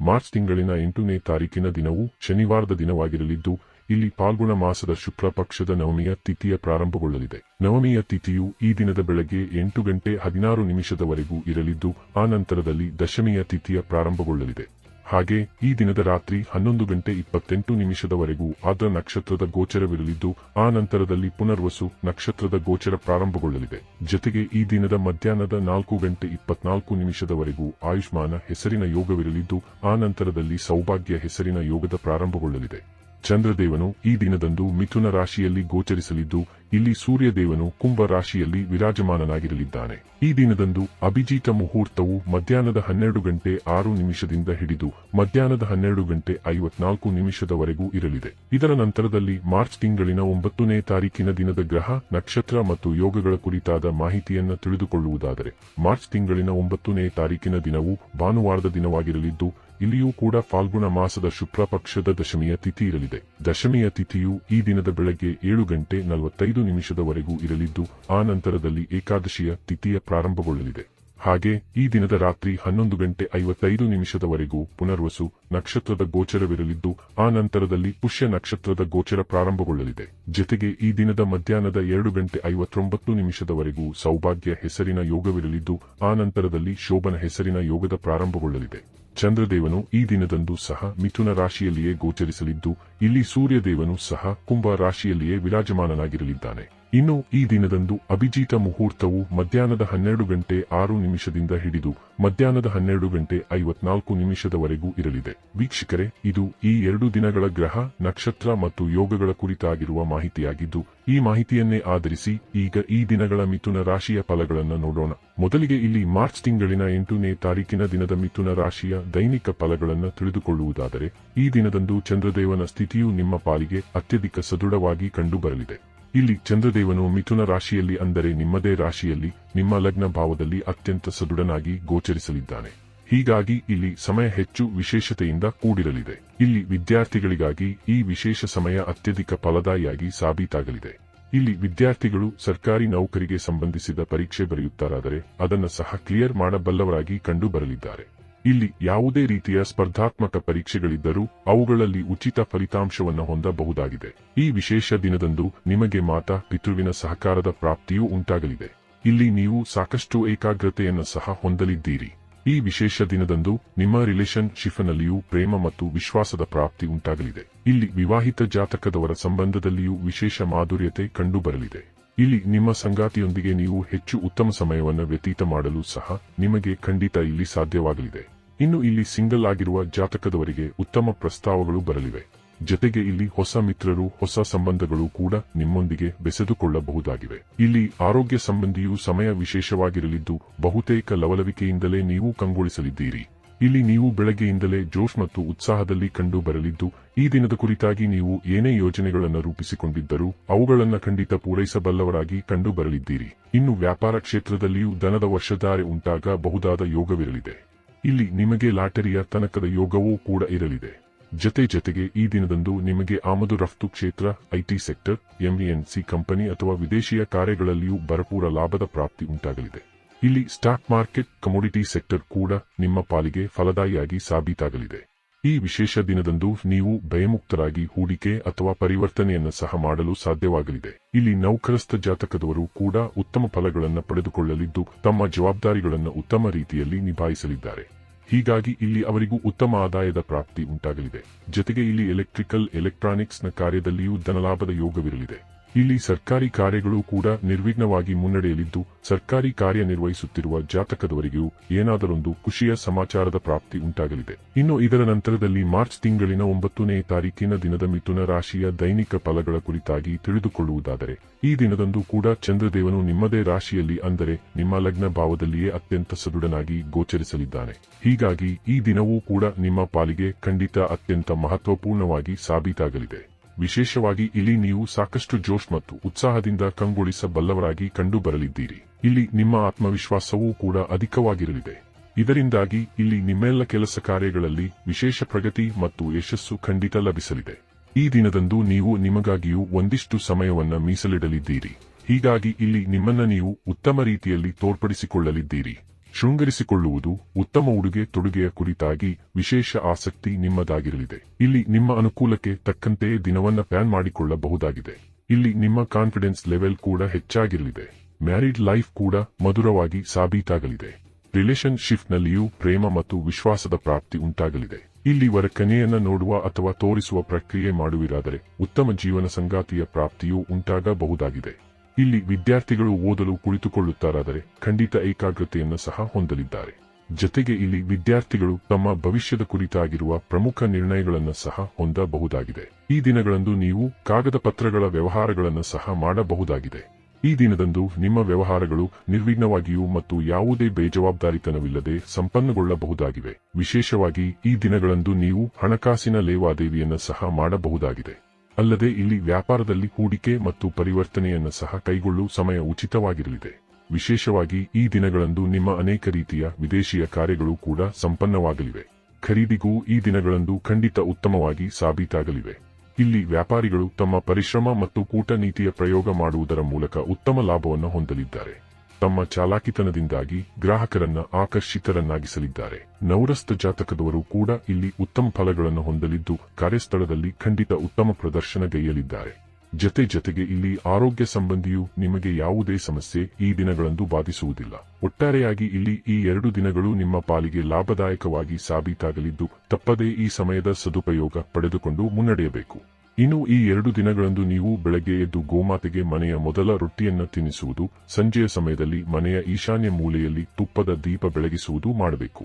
March ತಿಂಗಳಿನ ಎಂಟನೇ ತಾರೀಕಿನ ದಿನವು ಶನಿವಾರದ ದಿನವಾಗಿರಲಿದ್ದು, ಇಲ್ಲಿ ಪಾಲ್ಗುಣ ಮಾಸದ ಶುಕ್ಲ ಪಕ್ಷದ ನವಮಿಯ ತಿಥಿಯ ಪ್ರಾರಂಭಗೊಳ್ಳಲಿದೆ. ನವಮಿಯ ತಿಥಿಯು ಈ ದಿನದ ಬೆಳಗ್ಗೆ ಎಂಟು ಗಂಟೆ ಹದಿನಾರು ನಿಮಿಷದವರೆಗೂ ಇರಲಿದ್ದು, ಆ ನಂತರದಲ್ಲಿ ದಶಮಿಯ ತಿಥಿಯ ಪ್ರಾರಂಭಗೊಳ್ಳಲಿದೆ. ಹಾಗೆ, ಈ ದಿನದ ರಾತ್ರಿ ಹನ್ನೊಂದು ಗಂಟೆ ಇಪ್ಪತ್ತೆಂಟು ನಿಮಿಷದವರೆಗೂ ಆದ್ರ ನಕ್ಷತ್ರದ ಗೋಚರವಿರಲಿದ್ದು, ಆ ನಂತರದಲ್ಲಿ ಪುನರ್ವಸು ನಕ್ಷತ್ರದ ಗೋಚರ ಪ್ರಾರಂಭಗೊಳ್ಳಲಿದೆ. ಜೊತೆಗೆ ಈ ದಿನದ ಮಧ್ಯಾಹ್ನದ ನಾಲ್ಕು ಗಂಟೆ ಇಪ್ಪತ್ನಾಲ್ಕು ನಿಮಿಷದವರೆಗೂ ಆಯುಷ್ಮಾನ ಹೆಸರಿನ ಯೋಗವಿರಲಿದ್ದು, ಆ ನಂತರದಲ್ಲಿ ಸೌಭಾಗ್ಯ ಹೆಸರಿನ ಯೋಗದ ಪ್ರಾರಂಭಗೊಳ್ಳಲಿದೆ. ಚಂದ್ರದೇವನು ಈ ದಿನದಂದು ಮಿಥುನ ರಾಶಿಯಲ್ಲಿ ಗೋಚರಿಸಲಿದ್ದು ಇಲ್ಲಿ ಸೂರ್ಯದೇವನು ಕುಂಭ ರಾಶಿಯಲ್ಲಿ ವಿರಾಜಮಾನನಾಗಿರಲಿದ್ದಾನೆ. ಈ ದಿನದಂದು ಅಭಿಜಿತ ಮುಹೂರ್ತವು ಮಧ್ಯಾಹ್ನದ ಹನ್ನೆರಡು ಗಂಟೆ ಆರು ನಿಮಿಷದಿಂದ ಹಿಡಿದು ಮಧ್ಯಾಹ್ನದ ಹನ್ನೆರಡು ಗಂಟೆ ಐವತ್ನಾಲ್ಕು ನಿಮಿಷದವರೆಗೂ ಇರಲಿದೆ. ಇದರ ನಂತರದಲ್ಲಿ ಮಾರ್ಚ್ ತಿಂಗಳಿನ ಒಂಬತ್ತನೇ ತಾರೀಕಿನ ದಿನದ ಗ್ರಹ, ನಕ್ಷತ್ರ ಮತ್ತು ಯೋಗಗಳ ಕುರಿತಾದ ಮಾಹಿತಿಯನ್ನು ತಿಳಿದುಕೊಳ್ಳುವುದಾದರೆ, ಮಾರ್ಚ್ ತಿಂಗಳಿನ ಒಂಬತ್ತನೇ ತಾರೀಕಿನ ದಿನವು ಭಾನುವಾರದ ದಿನವಾಗಿರಲಿದ್ದು ಇಲ್ಲಿಯೂ ಕೂಡ ಫಾಲ್ಗುಣ ಮಾಸದ ಶುಕ್ರ ಪಕ್ಷದ ದಶಮಿಯ ತಿಥಿ ಇರಲಿದೆ. ದಶಮಿಯ ತಿಥಿಯು ಈ ದಿನದ ಬೆಳಗ್ಗೆ ಏಳು ಗಂಟೆ ನಲವತ್ತೈದು ನಿಮಿಷದವರೆಗೂ ಇರಲಿದ್ದು, ಆ ನಂತರದಲ್ಲಿ ಏಕಾದಶಿಯ ತಿಥಿಯ ಪ್ರಾರಂಭಗೊಳ್ಳಲಿದೆ. ಹಾಗೆ ಈ ದಿನದ ರಾತ್ರಿ ಹನ್ನೊಂದು ಗಂಟೆ ಐವತ್ತೈದು ನಿಮಿಷದವರೆಗೂ ಪುನರ್ವಸು ನಕ್ಷತ್ರದ ಗೋಚರವಿರಲಿದ್ದು, ಆ ನಂತರದಲ್ಲಿ ಪುಷ್ಯ ನಕ್ಷತ್ರದ ಗೋಚರ ಪ್ರಾರಂಭಗೊಳ್ಳಲಿದೆ. ಜೊತೆಗೆ ಈ ದಿನದ ಮಧ್ಯಾಹ್ನದ ಎರಡು ಗಂಟೆ ಐವತ್ತೊಂಬತ್ತು ನಿಮಿಷದವರೆಗೂ ಸೌಭಾಗ್ಯ ಹೆಸರಿನ ಯೋಗವಿರಲಿದ್ದು, ಆ ನಂತರದಲ್ಲಿ ಶೋಭನ ಹೆಸರಿನ ಯೋಗದ ಪ್ರಾರಂಭಗೊಳ್ಳಲಿದೆ. ಚಂದ್ರದೇವನು ಈ ದಿನದಂದು ಸಹ ಮಿಥುನ ರಾಶಿಯಲ್ಲಿಯೇ ಗೋಚರಿಸಲಿದ್ದು, ಇಲ್ಲಿ ಸೂರ್ಯದೇವನು ಸಹ ಕುಂಭ ರಾಶಿಯಲ್ಲಿಯೇ ವಿರಾಜಮಾನನಾಗಿರಲಿದ್ದಾನೆ. ಇನ್ನು ಈ ದಿನದಂದು ಅಭಿಜಿತ ಮುಹೂರ್ತವು ಮಧ್ಯಾಹ್ನದ ಹನ್ನೆರಡು ಗಂಟೆ ಆರು ನಿಮಿಷದಿಂದ ಹಿಡಿದು ಮಧ್ಯಾಹ್ನದ ಹನ್ನೆರಡು ಗಂಟೆ ಐವತ್ನಾಲ್ಕು ನಿಮಿಷದವರೆಗೂ ಇರಲಿದೆ. ವೀಕ್ಷಕರೇ, ಇದು ಈ ಎರಡು ದಿನಗಳ ಗ್ರಹ, ನಕ್ಷತ್ರ ಮತ್ತು ಯೋಗಗಳ ಕುರಿತಾಗಿರುವ ಮಾಹಿತಿಯಾಗಿದ್ದು, ಈ ಮಾಹಿತಿಯನ್ನೇ ಆಧರಿಸಿ ಈಗ ಈ ದಿನಗಳ ಮಿಥುನ ರಾಶಿಯ ಫಲಗಳನ್ನು ನೋಡೋಣ. ಮೊದಲಿಗೆ ಇಲ್ಲಿ ಮಾರ್ಚ್ ತಿಂಗಳಿನ ಎಂಟನೇ ತಾರೀಕಿನ ದಿನದ ಮಿಥುನ ರಾಶಿಯ ದೈನಿಕ ಫಲಗಳನ್ನು ತಿಳಿದುಕೊಳ್ಳುವುದಾದರೆ, ಈ ದಿನದಂದು ಚಂದ್ರದೇವನ ಸ್ಥಿತಿಯು ನಿಮ್ಮ ಪಾಲಿಗೆ ಅತ್ಯಧಿಕ ಸದೃಢವಾಗಿ ಕಂಡುಬರಲಿದೆ. ಇಲ್ಲಿ ಚಂದ್ರದೇವನು ಮಿಥುನ ರಾಶಿಯಲ್ಲಿ ಅಂದರೆ ನಿಮ್ಮದೇ ರಾಶಿಯಲ್ಲಿ, ನಿಮ್ಮ ಲಗ್ನ ಭಾವದಲ್ಲಿ ಅತ್ಯಂತ ಸದೃಢನಾಗಿ ಗೋಚರಿಸಲಿದ್ದಾನೆ. ಹೀಗಾಗಿ ಇಲ್ಲಿ ಸಮಯ ಹೆಚ್ಚು ವಿಶೇಷತೆಯಿಂದ ಕೂಡಿರಲಿದೆ. ಇಲ್ಲಿ ವಿದ್ಯಾರ್ಥಿಗಳಿಗಾಗಿ ಈ ವಿಶೇಷ ಸಮಯ ಅತ್ಯಧಿಕ ಫಲದಾಯಿಯಾಗಿ ಸಾಬೀತಾಗಲಿದೆ. ಇಲ್ಲಿ ವಿದ್ಯಾರ್ಥಿಗಳು ಸರ್ಕಾರಿ ನೌಕರಿಗೆ ಸಂಬಂಧಿಸಿದ ಪರೀಕ್ಷೆ ಬರೆಯುತ್ತಾರಾದರೆ ಅದನ್ನು ಸಹ ಕ್ಲಿಯರ್ ಮಾಡಬಲ್ಲವರಾಗಿ ಕಂಡುಬರಲಿದ್ದಾರೆ. ಇಲ್ಲಿ ಯಾವುದೇ ರೀತಿಯ ಸ್ಪರ್ಧಾತ್ಮಕ ಪರೀಕ್ಷೆಗಳಿದ್ದರೂ ಅವುಗಳಲ್ಲಿ ಉಚಿತ ಫಲಿತಾಂಶವನ್ನು ಹೊಂದಬಹುದಾಗಿದೆ. ಈ ವಿಶೇಷ ದಿನದಂದು ನಿಮಗೆ ಮಾತಾ ಪಿತೃವಿನ ಸಹಕಾರದ ಪ್ರಾಪ್ತಿಯೂ ಉಂಟಾಗಲಿದೆ. ಇಲ್ಲಿ ನೀವು ಸಾಕಷ್ಟು ಏಕಾಗ್ರತೆಯನ್ನು ಸಹ ಹೊಂದಲಿದ್ದೀರಿ. ಈ ವಿಶೇಷ ದಿನದಂದು ನಿಮ್ಮ ರಿಲೇಷನ್ ಶಿಫ್ನಲ್ಲಿಯೂ ಪ್ರೇಮ ಮತ್ತು ವಿಶ್ವಾಸದ ಪ್ರಾಪ್ತಿ ಉಂಟಾಗಲಿದೆ. ಇಲ್ಲಿ ವಿವಾಹಿತ ಜಾತಕದವರ ಸಂಬಂಧದಲ್ಲಿಯೂ ವಿಶೇಷ ಮಾಧುರ್ಯತೆ ಕಂಡುಬರಲಿದೆ. ಇಲ್ಲಿ ನಿಮ್ಮ ಸಂಗಾತಿಯೊಂದಿಗೆ ನೀವು ಹೆಚ್ಚು ಉತ್ತಮ ಸಮಯವನ್ನು ವ್ಯತೀತ ಮಾಡಲು ಸಹ ನಿಮಗೆ ಖಂಡಿತ ಇಲ್ಲಿ ಸಾಧ್ಯವಾಗಲಿದೆ. ಇನ್ನು ಇಲ್ಲಿ ಸಿಂಗಲ್ ಆಗಿರುವ ಜಾತಕದವರಿಗೆ ಉತ್ತಮ ಪ್ರಸ್ತಾವಗಳು ಬರಲಿವೆ. ಜತೆಗೆ ಇಲ್ಲಿ ಹೊಸ ಮಿತ್ರರು, ಹೊಸ ಸಂಬಂಧಗಳು ಕೂಡ ನಿಮ್ಮೊಂದಿಗೆ ಬೆಸೆದುಕೊಳ್ಳಬಹುದಾಗಿವೆ. ಇಲ್ಲಿ ಆರೋಗ್ಯ ಸಂಬಂಧಿಯೂ ಸಮಯ ವಿಶೇಷವಾಗಿರಲಿದ್ದು, ಬಹುತೇಕ ಲವಲವಿಕೆಯಿಂದಲೇ ನೀವು ಕಂಗೊಳಿಸಲಿದ್ದೀರಿ. ಇಲ್ಲಿ ನೀವು ಬೆಳಗ್ಗೆಯಿಂದಲೇ ಜೋಶ್ ಮತ್ತು ಉತ್ಸಾಹದಲ್ಲಿ ಕಂಡು ಬರಲಿದ್ದು ಈ ದಿನದ ಕುರಿತಾಗಿ ನೀವು ಏನೇ ಯೋಜನೆಗಳನ್ನು ರೂಪಿಸಿಕೊಂಡಿದ್ದರೂ, ಅವುಗಳನ್ನು ಖಂಡಿತ ಪೂರೈಸಬಲ್ಲವರಾಗಿ ಕಂಡು ಬರಲಿದ್ದೀರಿ ಇನ್ನು ವ್ಯಾಪಾರ ಕ್ಷೇತ್ರದಲ್ಲಿಯೂ ದನದ ವರ್ಷಧಾರೆ ಉಂಟಾಗಬಹುದಾದ ಯೋಗವಿರಲಿದೆ. ಇಲ್ಲಿ ನಿಮಗೆ ಲಾಟರಿಯ ತನಕದ ಯೋಗವೂ ಕೂಡ ಇರಲಿದೆ. ಜತೆ ಜತೆಗೆ ಈ ದಿನದಂದು ನಿಮಗೆ ಆಮದು ರಫ್ತು ಕ್ಷೇತ್ರ, ಐಟಿ ಸೆಕ್ಟರ್, ಎಂಇಎನ್ಸಿ ಕಂಪನಿ ಅಥವಾ ವಿದೇಶಿಯ ಕಾರ್ಯಗಳಲ್ಲಿಯೂ ಭರಪೂರ ಲಾಭದ ಪ್ರಾಪ್ತಿ ಉಂಟಾಗಲಿದೆ. ಇಲ್ಲಿ ಸ್ಟಾಕ್ ಮಾರ್ಕೆಟ್ ಕಮೋಡಿಟಿ ಸೆಕ್ಟರ್ ಕೂಡ ನಿಮ್ಮ ಪಾಲಿಗೆ ಫಲದಾಯಿಯಾಗಿ ಸಾಬೀತಾಗಲಿದೆ. ಈ ವಿಶೇಷ ದಿನದಂದು ನೀವು ಭಯಮುಕ್ತರಾಗಿ ಹೂಡಿಕೆ ಅಥವಾ ಪರಿವರ್ತನೆಯನ್ನು ಸಹ ಮಾಡಲು ಸಾಧ್ಯವಾಗಲಿದೆ. ಇಲ್ಲಿ ನೌಕರಸ್ಥ ಜಾತಕದವರು ಕೂಡ ಉತ್ತಮ ಫಲಗಳನ್ನು ಪಡೆದುಕೊಳ್ಳಲಿದ್ದು ತಮ್ಮ ಜವಾಬ್ದಾರಿಗಳನ್ನು ಉತ್ತಮ ರೀತಿಯಲ್ಲಿ ನಿಭಾಯಿಸಲಿದ್ದಾರೆ. ಹೀಗಾಗಿ ಇಲ್ಲಿ ಅವರಿಗೂ ಉತ್ತಮ ಆದಾಯದ ಪ್ರಾಪ್ತಿ ಉಂಟಾಗಲಿದೆ. ಜೊತೆಗೆ ಇಲ್ಲಿ ಎಲೆಕ್ಟ್ರಿಕಲ್ ಎಲೆಕ್ಟ್ರಾನಿಕ್ಸ್ನ ಕಾರ್ಯದಲ್ಲಿಯೂ ಧನಲಾಭದ ಯೋಗವಿರಲಿದೆ. ಇಲ್ಲಿ ಸರ್ಕಾರಿ ಕಾರ್ಯಗಳು ಕೂಡ ನಿರ್ವಿಘ್ನವಾಗಿ ಮುನ್ನಡೆಯಲಿದ್ದು, ಸರ್ಕಾರಿ ಕಾರ್ಯನಿರ್ವಹಿಸುತ್ತಿರುವ ಜಾತಕದವರಿಗೂ ಏನಾದರೊಂದು ಖುಷಿಯ ಸಮಾಚಾರದ ಪ್ರಾಪ್ತಿ ಉಂಟಾಗಲಿದೆ. ಇನ್ನು ಇದರ ನಂತರದಲ್ಲಿ ಮಾರ್ಚ್ ತಿಂಗಳಿನ ಒಂಬತ್ತನೇ ತಾರೀಕಿನ ದಿನದ ಮಿಥುನ ರಾಶಿಯ ದೈನಿಕ ಫಲಗಳ ಕುರಿತಾಗಿ ತಿಳಿದುಕೊಳ್ಳುವುದಾದರೆ, ಈ ದಿನದಂದು ಕೂಡ ಚಂದ್ರದೇವನು ನಿಮ್ಮದೇ ರಾಶಿಯಲ್ಲಿ ಅಂದರೆ ನಿಮ್ಮ ಲಗ್ನ ಭಾವದಲ್ಲಿಯೇ ಅತ್ಯಂತ ಸದೃಢನಾಗಿ ಗೋಚರಿಸಲಿದ್ದಾನೆ. ಹೀಗಾಗಿ ಈ ದಿನವೂ ಕೂಡ ನಿಮ್ಮ ಪಾಲಿಗೆ ಖಂಡಿತ ಅತ್ಯಂತ ಮಹತ್ವಪೂರ್ಣವಾಗಿ ಸಾಬೀತಾಗಲಿದೆ. ವಿಶೇಷವಾಗಿ ಇಲ್ಲಿ ನೀವು ಸಾಕಷ್ಟು ಜೋಶ್ ಮತ್ತು ಉತ್ಸಾಹದಿಂದ ಕಂಗೊಳಿಸಬಲ್ಲವರಾಗಿ ಕಂಡುಬರಲಿದ್ದೀರಿ. ಇಲ್ಲಿ ನಿಮ್ಮ ಆತ್ಮವಿಶ್ವಾಸವೂ ಕೂಡ ಅಧಿಕವಾಗಿರಲಿದೆ. ಇದರಿಂದಾಗಿ ಇಲ್ಲಿ ನಿಮ್ಮೆಲ್ಲ ಕೆಲಸ ಕಾರ್ಯಗಳಲ್ಲಿ ವಿಶೇಷ ಪ್ರಗತಿ ಮತ್ತು ಯಶಸ್ಸು ಖಂಡಿತ ಲಭಿಸಲಿದೆ. ಈ ದಿನದಂದು ನೀವು ನಿಮಗಾಗಿಯೂ ಒಂದಿಷ್ಟು ಸಮಯವನ್ನ ಮೀಸಲಿಡಲಿದ್ದೀರಿ. ಹೀಗಾಗಿ ಇಲ್ಲಿ ನಿಮ್ಮನ್ನ ನೀವು ಉತ್ತಮ ರೀತಿಯಲ್ಲಿ ತೋರ್ಪಡಿಸಿಕೊಳ್ಳಲಿದ್ದೀರಿ. ಶೃಂಗರಿಸಿಕೊಳ್ಳುವುದು ಉತ್ತಮ ಉಡುಗೆ ತೊಡುಗೆಯ ಕುರಿತಾಗಿ ವಿಶೇಷ ಆಸಕ್ತಿ ನಿಮ್ಮದಾಗಿರಲಿದೆ. ಇಲ್ಲಿ ನಿಮ್ಮ ಅನುಕೂಲಕ್ಕೆ ತಕ್ಕಂತೆ ದಿನವನ್ನ ಪ್ಲಾನ್ ಮಾಡಿಕೊಳ್ಳಬಹುದಾಗಿದೆ. ಇಲ್ಲಿ ನಿಮ್ಮ ಕಾನ್ಫಿಡೆನ್ಸ್ ಲೆವೆಲ್ ಕೂಡ ಹೆಚ್ಚಾಗಿರಲಿದೆ. ಮ್ಯಾರಿಡ್ ಲೈಫ್ ಕೂಡ ಮಧುರವಾಗಿ ಸಾಬೀತಾಗಲಿದೆ. ರಿಲೇಶನ್ಶಿಪ್ನಲ್ಲಿಯೂ ಪ್ರೇಮ ಮತ್ತು ವಿಶ್ವಾಸದ ಪ್ರಾಪ್ತಿ ಉಂಟಾಗಲಿದೆ. ಇಲ್ಲಿ ವರಕನೆಯನ್ನ ನೋಡುವ ಅಥವಾ ತೋರಿಸುವ ಪ್ರಕ್ರಿಯೆ ಮಾಡುವಿರಾದರೆ ಉತ್ತಮ ಜೀವನ ಸಂಗಾತಿಯ ಪ್ರಾಪ್ತಿಯೂ ಉಂಟಾಗಬಹುದಾಗಿದೆ. ಇಲ್ಲಿ ವಿದ್ಯಾರ್ಥಿಗಳು ಓದಲು ಕುಳಿತುಕೊಳ್ಳುತ್ತಾರಾದರೆ ಖಂಡಿತ ಏಕಾಗ್ರತೆಯನ್ನು ಸಹ ಹೊಂದಲಿದ್ದಾರೆ. ಜತೆಗೆ ಇಲ್ಲಿ ವಿದ್ಯಾರ್ಥಿಗಳು ತಮ್ಮ ಭವಿಷ್ಯದ ಕುರಿತಾಗಿರುವ ಪ್ರಮುಖ ನಿರ್ಣಯಗಳನ್ನು ಸಹ ಹೊಂದಬಹುದಾಗಿದೆ. ಈ ದಿನಗಳಂದು ನೀವು ಕಾಗದ ಪತ್ರಗಳ ವ್ಯವಹಾರಗಳನ್ನು ಸಹ ಮಾಡಬಹುದಾಗಿದೆ. ಈ ದಿನದಂದು ನಿಮ್ಮ ವ್ಯವಹಾರಗಳು ನಿರ್ವಿಘ್ನವಾಗಿಯೂ ಮತ್ತು ಯಾವುದೇ ಬೇಜವಾಬ್ದಾರಿತನವಿಲ್ಲದೆ ಸಂಪನ್ನಗೊಳ್ಳಬಹುದಾಗಿವೆ. ವಿಶೇಷವಾಗಿ ಈ ದಿನಗಳಂದು ನೀವು ಹಣಕಾಸಿನ ಲೇವಾದೇವಿಯನ್ನು ಸಹ ಮಾಡಬಹುದಾಗಿದೆ. ಅಲ್ಲದೆ ಇಲ್ಲಿ ವ್ಯಾಪಾರದಲ್ಲಿ ಹೂಡಿಕೆ ಮತ್ತು ಪರಿವರ್ತನೆಯನ್ನು ಸಹ ಕೈಗೊಳ್ಳುವ ಸಮಯ ಉಚಿತವಾಗಿರಲಿದೆ. ವಿಶೇಷವಾಗಿ ಈ ದಿನಗಳಂದು ನಿಮ್ಮ ಅನೇಕ ರೀತಿಯ ವಿದೇಶಿಯ ಕಾರ್ಯಗಳು ಕೂಡ ಸಂಪನ್ನವಾಗಲಿವೆ. ಖರೀದಿಗೂ ಈ ದಿನಗಳಂದು ಖಂಡಿತ ಉತ್ತಮವಾಗಿ ಸಾಬೀತಾಗಲಿವೆ. ಇಲ್ಲಿ ವ್ಯಾಪಾರಿಗಳು ತಮ್ಮ ಪರಿಶ್ರಮ ಮತ್ತು ಕೂಟನೀತಿಯ ಪ್ರಯೋಗ ಮಾಡುವುದರ ಮೂಲಕ ಉತ್ತಮ ಲಾಭವನ್ನು ಹೊಂದಲಿದ್ದಾರೆ. ತಮ್ಮ ಚಾಲಾಕಿತನದಿಂದಾಗಿ ಗ್ರಾಹಕರನ್ನ ಆಕರ್ಷಿತರನ್ನಾಗಿಸಲಿದ್ದಾರೆ. ನವರಸ್ತ ಜಾತಕದವರು ಕೂಡ ಇಲ್ಲಿ ಉತ್ತಮ ಫಲಗಳನ್ನು ಹೊಂದಲಿದ್ದು, ಕಾರ್ಯಸ್ಥಳದಲ್ಲಿ ಖಂಡಿತ ಉತ್ತಮ ಪ್ರದರ್ಶನಗೈಯಲಿದ್ದಾರೆ ಜತೆ ಜತೆಗೆ ಇಲ್ಲಿ ಆರೋಗ್ಯ ಸಂಬಂಧಿಯೂ ನಿಮಗೆ ಯಾವುದೇ ಸಮಸ್ಯೆ ಈ ದಿನಗಳಂದು ಬಾಧಿಸುವುದಿಲ್ಲ. ಒಟ್ಟಾರೆಯಾಗಿ ಇಲ್ಲಿ ಈ ಎರಡು ದಿನಗಳು ನಿಮ್ಮ ಪಾಲಿಗೆ ಲಾಭದಾಯಕವಾಗಿ ಸಾಬೀತಾಗಲಿದ್ದು, ತಪ್ಪದೇ ಈ ಸಮಯದ ಸದುಪಯೋಗ ಪಡೆದುಕೊಂಡು ಮುನ್ನಡೆಯಬೇಕು. ಇನ್ನು ಈ ಎರಡು ದಿನಗಳಂದು ನೀವು ಬೆಳಗ್ಗೆ ಎದ್ದು ಗೋಮಾತೆಗೆ ಮನೆಯ ಮೊದಲ ರೊಟ್ಟಿಯನ್ನ ತಿನ್ನಿಸುವುದು ಸಂಜೆಯ ಸಮಯದಲ್ಲಿ ಮನೆಯ ಈಶಾನ್ಯ ಮೂಲೆಯಲ್ಲಿ ತುಪ್ಪದ ದೀಪ ಬೆಳಗಿಸುವುದು ಮಾಡಬೇಕು.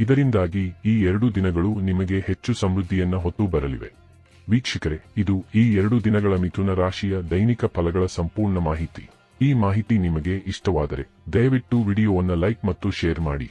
ಇದರಿಂದಾಗಿ ಈ ಎರಡು ದಿನಗಳು ನಿಮಗೆ ಹೆಚ್ಚು ಸಮೃದ್ಧಿಯನ್ನ ಹೊತ್ತು ಬರಲಿವೆ. ವೀಕ್ಷಕರೇ, ಇದು ಈ ಎರಡು ದಿನಗಳ ಮಿಥುನ ರಾಶಿಯ ದೈನಿಕ ಫಲಗಳ ಸಂಪೂರ್ಣ ಮಾಹಿತಿ. ಈ ಮಾಹಿತಿ ನಿಮಗೆ ಇಷ್ಟವಾದರೆ ದಯವಿಟ್ಟು ವಿಡಿಯೋವನ್ನು ಲೈಕ್ ಮತ್ತು ಶೇರ್ ಮಾಡಿ.